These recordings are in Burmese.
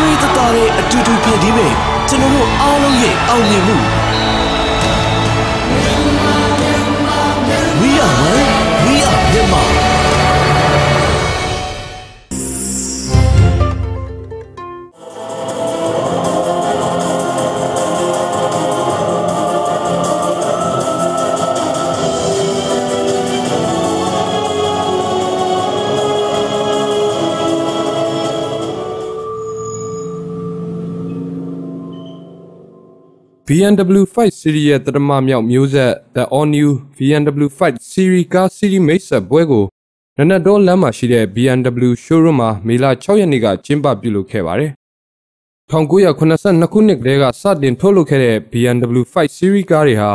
သွေးသက်သာတဲ့အတူတူဖန်တီးမဲ့ကျွန်တော်တို့အားလုံးရဲ့အောင်မြင်မှု BMW 5 Series ရဲ့တရမမြောက်မျိုးဆက် The All New BMW 5 Series ကား Series မိတ်ဆက်ပွဲကိုနနက်တော့လမ်းမှာရှိတဲ့ BMW showroom မှာမေလ6ရက်နေ့ကကျင်းပပြုလုပ်ခဲ့ပါတယ်။1982ခုနှစ်ကတည်းကစတင်ထုတ်လုပ်ခဲ့တဲ့ BMW 5 Series ကားတွေဟာ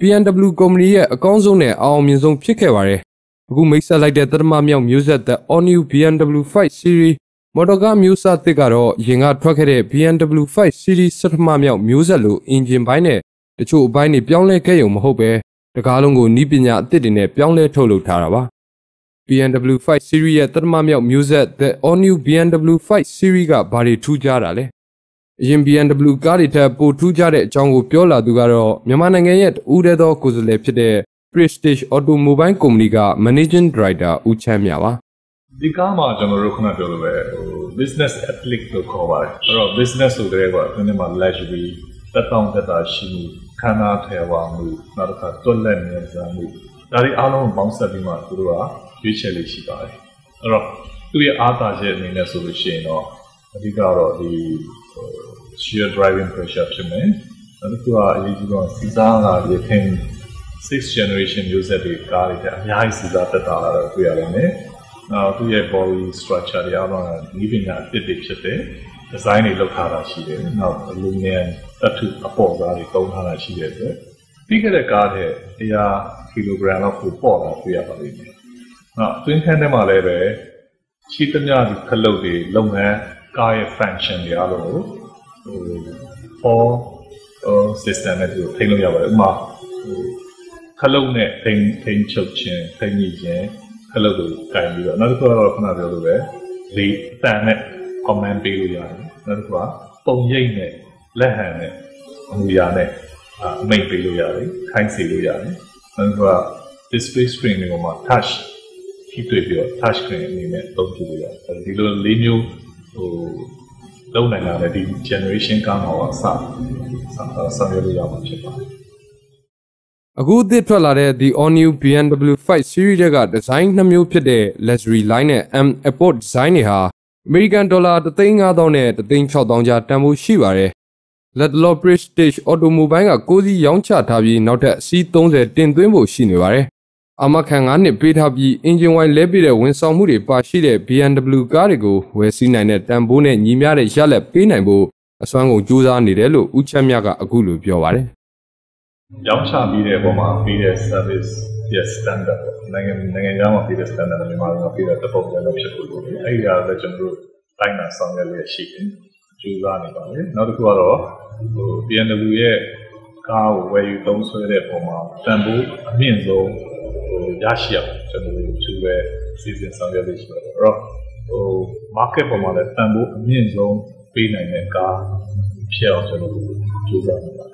BMW ကုမ္ပဏီရဲ့အကောင်းဆုံးနဲ့အအောင်မြင်ဆုံးဖြစ်ခဲ့ပါတယ်။အခုမိတ်ဆက်လိုက်တဲ့တရမမြောက်မျိုးဆက် The All New BMW 5 Series မော်တော်ကားမျိုးစားသစ်ကတော့ရင်ကထွက်ခဲ့တဲ့ BMW 5 Series စက်ထမမြောက်မျိုးဆက်လိုအင်ဂျင်ပိုင်းနဲ့တချို့အပိုင်းတွေပြောင်းလဲခဲ့ရုံမဟုတ်ပဲတကားလုံးကိုနီးပညာအသစ်တွေနဲ့ပြောင်းလဲထုတ်လုပ်ထားတာပါ BMW 5 Series ရဲ့တရမမြောက်မျိုးဆက် The All New BMW 5 Series ကဘာတွေထူးခြားတာလဲအရင် BMW ကားတွေထက်ပိုထူးခြားတဲ့အကြောင်းကိုပြောလာသူကတော့မြန်မာနိုင်ငံရဲ့တူးတဲ့သောကိုယ်စားလှယ်ဖြစ်တဲ့ Prestige Automobile Company က Managing Director ဦးချမ်းမြပါ ဒီကားမှာကျွန်တော်တို့ခုနပြောလို့ပဲဟို business ethic လို့ခေါ်ပါတယ်အဲ့တော့ business ဆိုတဲ့ကွာဒီနေ့မှာ luxury တက်တောင့်တက်တာရှိမှုခန္ဓာထဲဝါမှုနောက်တစ်ခါတွက်လက်နေစားမှုဒါတွေအားလုံးပေါင်းစပ်ပြီးမှသူတို့ကရွေးချယ်လေးရှိပါတယ်အဲ့တော့သူ့ရဲ့အားသာချက်အနေနဲ့ဆိုလို့ရှိရင်တော့အဓိကတော့ဒီ sheer driving pressure ဖြစ်မယ်နောက်တစ်ခုကအရေးကြီးဆုံးစီစားကရခင် 6th generation user တွေကားတွေအများကြီးစီစားတက်တာလာတော့တွေ့ရလိမ့်မယ် နောက်သူ့ရဲ့ body structure တွေအားလုံးကဤပညာအသစ်တွေဖြစ်တယ် design တွေလုပ်ထားတာရှိတယ်နောက် aluminum သတ္ထုအပေါ်သားတွေတုံးထားတာရှိတဲ့အတွက်ပြီးခဲ့တဲ့ကားတဲ့100 kg လောက်ကိုပေါ့တာတွေ့ရပါလိမ့်မယ်နောက် twin fan ထဲမှာလည်းပဲရှိသမျှဒီခလုတ်တွေလုပ်ငန်းကားရဲ့ function တွေအားလုံးကိုဟို for system နဲ့သူထိန်းလို့ရပါတယ်ဥပမာခလုတ်နဲ့ထိန်းထိန်းချုပ်ခြင်းထိန်းညှိခြင်း ခလုတ်ကိုကင်ပြီးတော့နောက်တစ်ခုကတော့ခုနပြောလိုပဲလေအတန်နဲ့ comment ပေးလို့ရတယ်နောက်တစ်ခုကပုံရိပ်နဲ့လက်ဟန်နဲ့အမူအရာနဲ့အမိတ်ပေးလို့ရတယ်ခိုင်းစေလို့ရတယ်နောက်တစ်ခုက display screen တွေပေါ်မှာ touch ထိတွေ့ပြီးတော့ touch screen အနေနဲ့သုံးပြလို့ရတယ်ဒီလိုလေးမျိုးဟိုလုံးနိုင်တာလည်းဒီ generation ကားမှာအစဆောင်ရွက်လို့ရမှာဖြစ်ပါတယ် အခုအသစ်ထွက်လာတဲ့ The All New BMW 5 Series က design နှစ်မျိုးဖြစ်တဲ့ Luxury Line နဲ့ M Airport Design တွေဟာ American Dollar 3,500နဲ့3,600ကျားတန်ဖိုးရှိပါတယ်။ Ledlow Prestige Automobile ကကိုးစီးရောင်းချထားပြီးနောက်ထပ်အစီး30တင်သွင်းဖို့ရှိနေပါတယ်။အမခံ9နှစ်ပေးထားပြီး engine wine လဲပြတဲ့ဝန်ဆောင်မှုတွေပါရှိတဲ့ BMW ကားတွေကိုဝယ်စီးနိုင်တဲ့တန်ဖိုးနဲ့ညီမျှတဲ့ရလက်ပေးနိုင်ဖို့အစွမ်းကုန်ကြိုးစားနေတယ်လို့ဦးချမ်းမြကအခုလိုပြောပါတယ် ရောင်းချပြီးတဲ့အပေါ်မှာပေးတဲ့ service ရဲ့ standard ပေါ့နိုင်ငံနိုင်ငံခြားမှာပေးတဲ့ standard နဲ့မြန်မာနိုင်ငံပေးတဲ့တပုံစံတော့ဖြစ်လို့အဲ့ဒီကလည်းကျွန်တော်တို့တိုင်းမှာဆောင်ရွက်ရရှိတယ်ကြိုးစားနေပါလေနောက်တစ်ခုကတော့ဟို BMW ရဲ့ကားကိုဝယ်ယူသုံးစွဲတဲ့ပုံမှာတန်ဖိုးအမြင့်ဆုံးဟိုရရှိအောင်ကျွန်တော်တို့သူပဲစီစဉ်ဆောင်ရွက်လို့ရှိပါတယ်အဲ့တော့ဟို market ပုံမှာလည်းတန်ဖိုးအမြင့်ဆုံးပေးနိုင်တဲ့ကားဖြစ်အောင်ကျွန်တော်တို့ကြိုးစားနေပါ